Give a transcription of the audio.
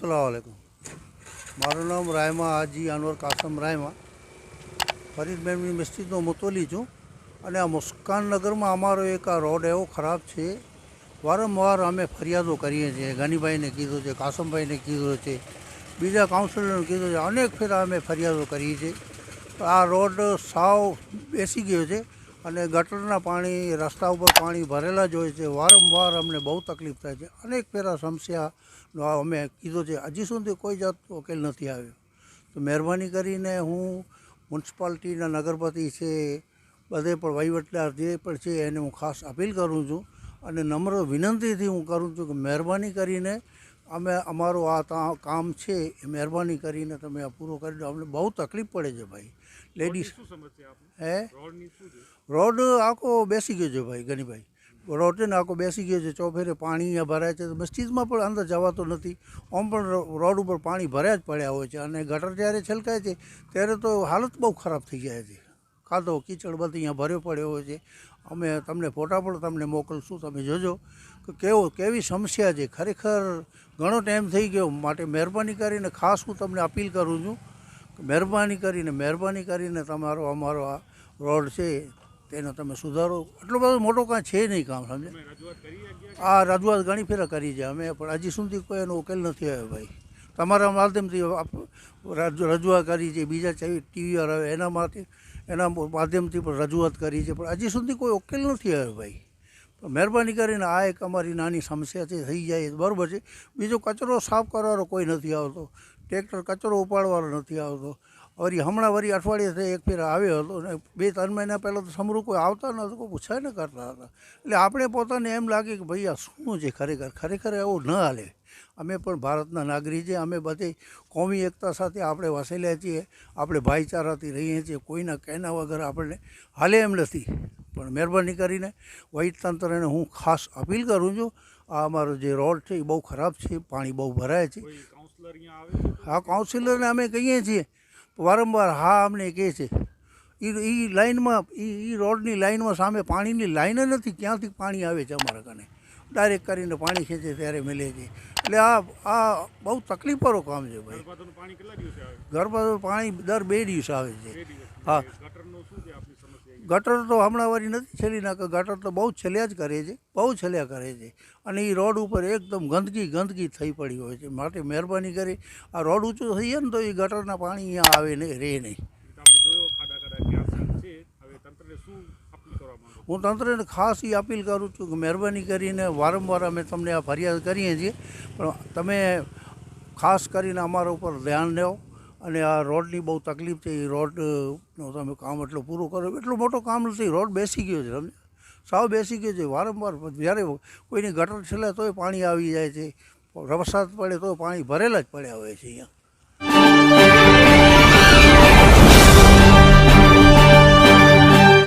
અસલામ મારું નામ રાયમા હાજી અનવર કાસમ રાયમા. ફરીદબેનની મસ્જિદનો મુતોલી છું અને આ મુસ્કાનનગરમાં અમારો એક આ રોડ એવો ખરાબ છે. વારંવાર અમે ફરિયાદો કરીએ છીએ. ગનીભાઈને કીધું છે, કાસમભાઈને કીધું છે, બીજા કાઉન્સિલરને કીધું છે. અનેક ફેરા અમે ફરિયાદો કરીએ છીએ. આ રોડ સાવ બેસી ગયો છે. અને ગટરના પાણી, રસ્તા ઉપર પાણી ભરેલા જ હોય છે. વારંવાર અમને બહુ તકલીફ થાય છે. અનેક ફેરા સમસ્યાનો અમે કીધો છે. હજી સુધી કોઈ જાતનો ઉકેલ નથી આવ્યો. તો મહેરબાની કરીને હું મ્યુનિસિપાલિટીના નગરપતિ છે, બધે પણ વહીવટદાર જે પણ છે, એને હું ખાસ અપીલ કરું છું અને નમ્ર વિનંતીથી હું કરું છું કે મહેરબાની કરીને અમે અમારું આ કામ છે એ મહેરબાની કરીને તમે આ પૂરો કરી દો. અમને બહુ તકલીફ પડે છે ભાઈ. લેડીઝ હે? રોડ આખો બેસી ગયો છે ભાઈ ગનીભાઈ. રોડ છે ને આખો બેસી ગયો છે. ચોફેરે પાણી ભરાય છે. તો મસ્જિદમાં પણ અંદર જવાતો નથી. આમ પણ રોડ ઉપર પાણી ભર્યા જ પડ્યા હોય છે. અને ગટર જ્યારે છલકાય છે ત્યારે તો હાલત બહુ ખરાબ થઈ જાય છે. કાદો કીચડ બધી અહીંયા ભર્યો પડ્યો હોય છે. અમે તમને ફોટા પણ તમને મોકલશું, તમે જોજો કે કેવો, કેવી સમસ્યા છે. ખરેખર ઘણો ટાઈમ થઈ ગયો માટે મહેરબાની કરીને ખાસ હું તમને અપીલ કરું છું મહેરબાની કરીને મહેરબાની કરીને તમારો, અમારો આ રોડ છે તેનો તમે સુધારો. એટલો બધો મોટો કાંઈ છે નહીં કામ સમજે આ રજૂઆત ઘણી ફેરા કરી છે અમે, પણ હજી સુધી કોઈ એનો ઉકેલ નથી આવ્યો ભાઈ. તમારા માધ્યમથી રજૂઆત કરી છે, બીજા ટીવી આવે એના માટે એના માધ્યમથી પણ રજૂઆત કરી છે, પણ હજી સુધી કોઈ ઉકેલ નથી આવ્યો ભાઈ. મહેરબાની કરીને આ એક અમારી નાની સમસ્યા છે, થઈ જાય બરાબર છે. બીજો કચરો સાફ કરવાનો કોઈ નથી આવતો, ટ્રેક્ટર કચરો ઉપાડવાનો નથી આવતો. વળી હમણાં વળી અઠવાડિયે એક ફેર આવ્યો હતો ને બે, ત્રણ મહિના પહેલાં તો સમરૂ કોઈ આવતા નહોતું, કોઈ પૂછાય ન કરતા હતા. એટલે આપણે પોતાને એમ લાગે કે ભાઈ આ શું છે ખરેખર? ખરેખર એવું ન હાલે. અમે પણ ભારતના નાગરિક છીએ. અમે બધી કોમી એકતા સાથે આપણે વસેલા છીએ. આપણે ભાઈચારાથી રહીએ છીએ. કોઈના કહેના વગર આપણને હાલે એમ નથી. પણ મહેરબાની કરીને વહીતંત્રને હું ખાસ અપીલ કરું છું. આ અમારો જે રોડ છે એ બહુ ખરાબ છે. પાણી બહુ ભરાય છે. છે? હા કાઉન્સિલરને અમે કહીએ છીએ. વારંવાર હા અમને કહે છે. એ એ લાઈનમાં એ એ રોડની લાઇનમાં સામે પાણીની લાઇન જ નથી. ક્યાંથી પાણી આવે છે અમારા કને? ડાયરેક્ટ કરીને પાણી ખેંચે ત્યારે મળે છે. એટલે આ આ બહુ તકલીફવાળું કામ છે ભાઈ. ગરબાનું પાણી દર બે દિવસ આવે છે. હા. ગટર તો હમણાં વાળી નથી છેલ્લી નાખે ગટર તો બહુ છેલ્યા જ કરે છે. બહુ છેલ્યા કરે છે. અને એ રોડ ઉપર એકદમ ગંદકી ગંદકી થઈ પડી હોય છે. માટે મહેરબાની કરી. આ રોડ ઊંચું થઈ જાય ને તો એ ગટરના પાણી અહીંયા આવે નહીં રહે નહીં તમે જોયો ખાડા ખાડા ક્યાં છે હવે તંત્રને શું અપીલ કરવા માંગો હું તંત્રને ખાસ એ અપીલ કરું છું કે મહેરબાની કરીને વારંવાર અમે તમને આ ફરિયાદ કરીએ છીએ. પણ તમે ખાસ કરીને અમારા ઉપર ધ્યાન લો અને આ રોડની બહુ તકલીફ છે એ રોડનો તમે કામ એટલું પૂરું કરો, એટલું મોટો કામ નથી, રોડ બેસી ગયો છે સમજે સાવ બેસી ગયો છે, વારંવાર જ્યારે કોઈની ગટર છેલ્લે તોય પાણી આવી જાય છે, વરસાદ પડે તો પાણી ભરેલા જ પડ્યા હોય છે અહીંયા.